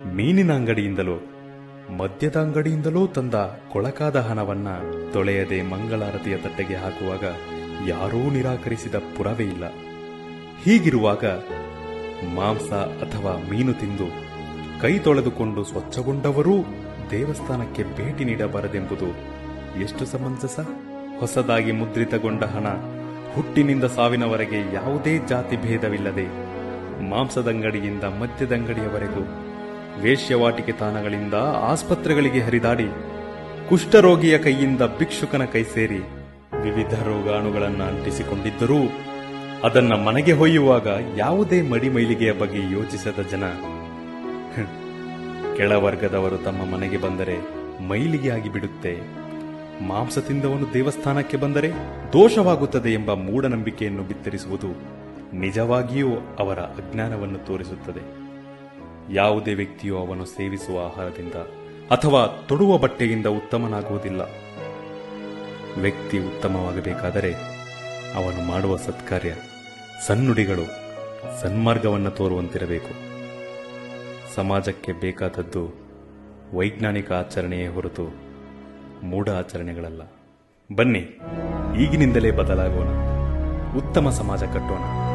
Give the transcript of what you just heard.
ಮೀನಿನ ಅಂಗಡಿಯಿಂದಲೋ, ಮದ್ಯದ ಅಂಗಡಿಯಿಂದಲೋ ತಂದ ಕೊಳಕಾದ ಹಣವನ್ನ ತೊಳೆಯದೆ ಮಂಗಳಾರತಿಯ ತಟ್ಟೆಗೆ ಹಾಕುವಾಗ ಯಾರೂ ನಿರಾಕರಿಸಿದ ಪುರವೇ ಇಲ್ಲ. ಹೀಗಿರುವಾಗ ಮಾಂಸ ಅಥವಾ ಮೀನು ತಿಂದು ಕೈ ತೊಳೆದುಕೊಂಡು ಸ್ವಚ್ಛಗೊಂಡವರೂ ದೇವಸ್ಥಾನಕ್ಕೆ ಭೇಟಿ ನೀಡಬಾರದೆಂಬುದು ಎಷ್ಟು ಸಮಂಜಸ? ಹೊಸದಾಗಿ ಮುದ್ರಿತಗೊಂಡ ಹಣ ಹುಟ್ಟಿನಿಂದ ಸಾವಿನವರೆಗೆ ಯಾವುದೇ ಜಾತಿ ಭೇದವಿಲ್ಲದೆ ಮಾಂಸದಂಗಡಿಯಿಂದ ಮದ್ಯದಂಗಡಿಯವರೆಗೂ ವೇಶ್ಯವಾಟಿಕೆ ತಾಣಗಳಿಂದ ಆಸ್ಪತ್ರೆಗಳಿಗೆ ಹರಿದಾಡಿ ಕುಷ್ಠರೋಗಿಯ ಕೈಯಿಂದ ಭಿಕ್ಷುಕನ ಕೈ ಸೇರಿ ವಿವಿಧ ರೋಗಾಣುಗಳನ್ನು ಅಂಟಿಸಿಕೊಂಡಿದ್ದರೂ ಅದನ್ನ ಮನೆಗೆ ಹೊಯ್ಯುವಾಗ ಯಾವುದೇ ಮಡಿಮೈಲಿಗೆಯ ಬಗ್ಗೆ ಯೋಚಿಸದ ಜನ. ಕೆಳವರ್ಗದವರು ತಮ್ಮ ಮನೆಗೆ ಬಂದರೆ ಮೈಲಿಗೆ ಆಗಿ ಬಿಡುತ್ತೆ ಮಾಂಸ ತಿಂದವನು ದೇವಸ್ಥಾನಕ್ಕೆ ಬಂದರೆ ದೋಷವಾಗುತ್ತದೆ ಎಂಬ ಮೂಢನಂಬಿಕೆಯನ್ನು ಬಿತ್ತರಿಸುವುದು ನಿಜವಾಗಿಯೂ ಅವರ ಅಜ್ಞಾನವನ್ನು ತೋರಿಸುತ್ತದೆ. ಯಾವುದೇ ವ್ಯಕ್ತಿಯು ಅವನು ಸೇವಿಸುವ ಆಹಾರದಿಂದ ಅಥವಾ ತೊಡುವ ಬಟ್ಟೆಯಿಂದ ಉತ್ತಮನಾಗುವುದಿಲ್ಲ. ವ್ಯಕ್ತಿ ಉತ್ತಮವಾಗಬೇಕಾದರೆ ಅವನು ಮಾಡುವ ಸತ್ಕಾರ್ಯ ಸನ್ನುಡಿಗಳು ಸನ್ಮಾರ್ಗವನ್ನು ತೋರುವಂತಿರಬೇಕು. ಸಮಾಜಕ್ಕೆ ಬೇಕಾದದ್ದು ವೈಜ್ಞಾನಿಕ ಆಚರಣೆಯೇ ಹೊರತು ಮೂಢ ಆಚರಣೆಗಳಲ್ಲ. ಬನ್ನಿ, ಈಗಿನಿಂದಲೇ ಬದಲಾಗೋಣ. ಉತ್ತಮ ಸಮಾಜ ಕಟ್ಟೋಣ.